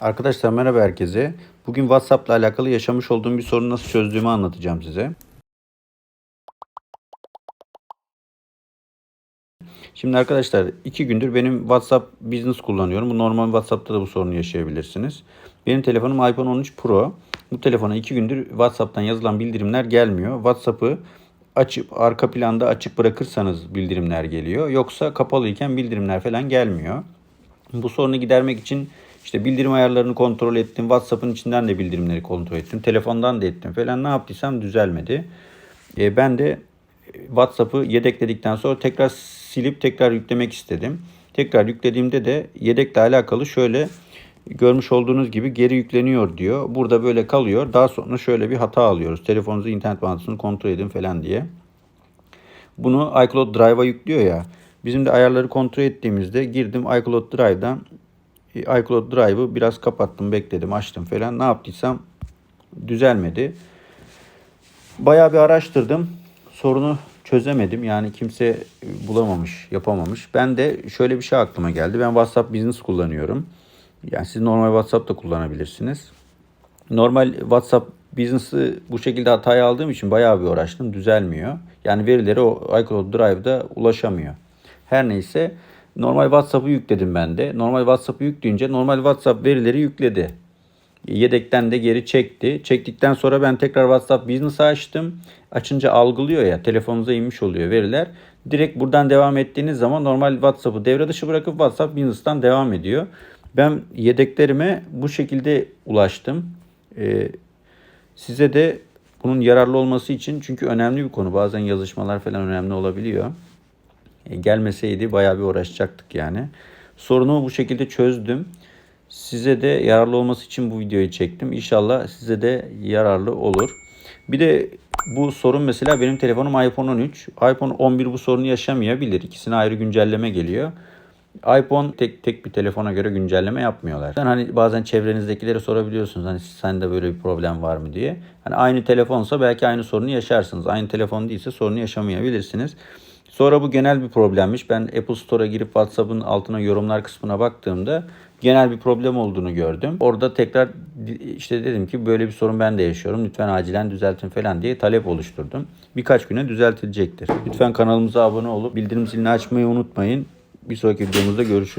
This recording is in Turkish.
Arkadaşlar merhaba herkese. Bugün WhatsApp ile alakalı yaşamış olduğum bir sorunu nasıl çözdüğümü anlatacağım size. Şimdi arkadaşlar iki gündür benim WhatsApp Business kullanıyorum. Bu normal WhatsApp'ta da bu sorunu yaşayabilirsiniz. Benim telefonum iPhone 13 Pro. Bu telefona iki gündür WhatsApp'tan yazılan bildirimler gelmiyor. WhatsApp'ı açıp arka planda açık bırakırsanız bildirimler geliyor. Yoksa kapalıyken bildirimler falan gelmiyor. Bu sorunu gidermek için işte bildirim ayarlarını kontrol ettim. WhatsApp'ın içinden de bildirimleri kontrol ettim. Telefondan da ettim falan. Ne yaptıysam düzelmedi. E, ben de WhatsApp'ı yedekledikten sonra tekrar silip tekrar yüklemek istedim. Tekrar yüklediğimde de yedekle alakalı şöyle görmüş olduğunuz gibi geri yükleniyor diyor. Burada böyle kalıyor. Daha sonra şöyle bir hata alıyoruz. Telefonunuzu internet bağlantısını kontrol edin falan diye. Bunu iCloud Drive'a yüklüyor ya. Bizim de ayarları kontrol ettiğimizde girdim iCloud Drive'dan iCloud Drive'ı biraz kapattım, bekledim, açtım falan. Ne yaptıysam düzelmedi. Bayağı bir araştırdım. Sorunu çözemedim. Yani kimse e, bulamamış, yapamamış. Ben de şöyle bir şey aklıma geldi. Ben WhatsApp Business kullanıyorum. Yani siz normal WhatsApp da kullanabilirsiniz. Normal WhatsApp Business'ı bu şekilde hataya aldığım için bayağı bir uğraştım. Düzelmiyor. Yani verileri o iCloud Drive'da ulaşamıyor. Her neyse normal WhatsApp'ı yükledim ben de. Normal WhatsApp'ı yükleyince normal WhatsApp verileri yükledi. Yedekten de geri çekti. Çektikten sonra ben tekrar WhatsApp Business'ı açtım. Açınca algılıyor ya telefonunuza inmiş oluyor veriler. Direkt buradan devam ettiğiniz zaman normal WhatsApp'ı devre dışı bırakıp WhatsApp Business'tan devam ediyor. Ben yedeklerime bu şekilde ulaştım. Ee, size de bunun yararlı olması için çünkü önemli bir konu. Bazen yazışmalar falan önemli olabiliyor. E, gelmeseydi bayağı bir uğraşacaktık yani. Sorunumu bu şekilde çözdüm. Size de yararlı olması için bu videoyu çektim. İnşallah size de yararlı olur. Bir de bu sorun mesela benim telefonum iPhone 13. iPhone 11 bu sorunu yaşamayabilir. İkisine ayrı güncelleme geliyor. iPhone tek tek bir telefona göre güncelleme yapmıyorlar. Yani hani bazen çevrenizdekilere sorabiliyorsunuz hani sende böyle bir problem var mı diye. Hani aynı telefonsa belki aynı sorunu yaşarsınız. Aynı telefon değilse sorunu yaşamayabilirsiniz. Sonra bu genel bir problemmiş. Ben Apple Store'a girip WhatsApp'ın altına yorumlar kısmına baktığımda genel bir problem olduğunu gördüm. Orada tekrar işte dedim ki böyle bir sorun ben de yaşıyorum. Lütfen acilen düzeltin falan diye talep oluşturdum. Birkaç güne düzeltilecektir. Lütfen kanalımıza abone olup bildirim zilini açmayı unutmayın. Bir sonraki videomuzda görüşürüz.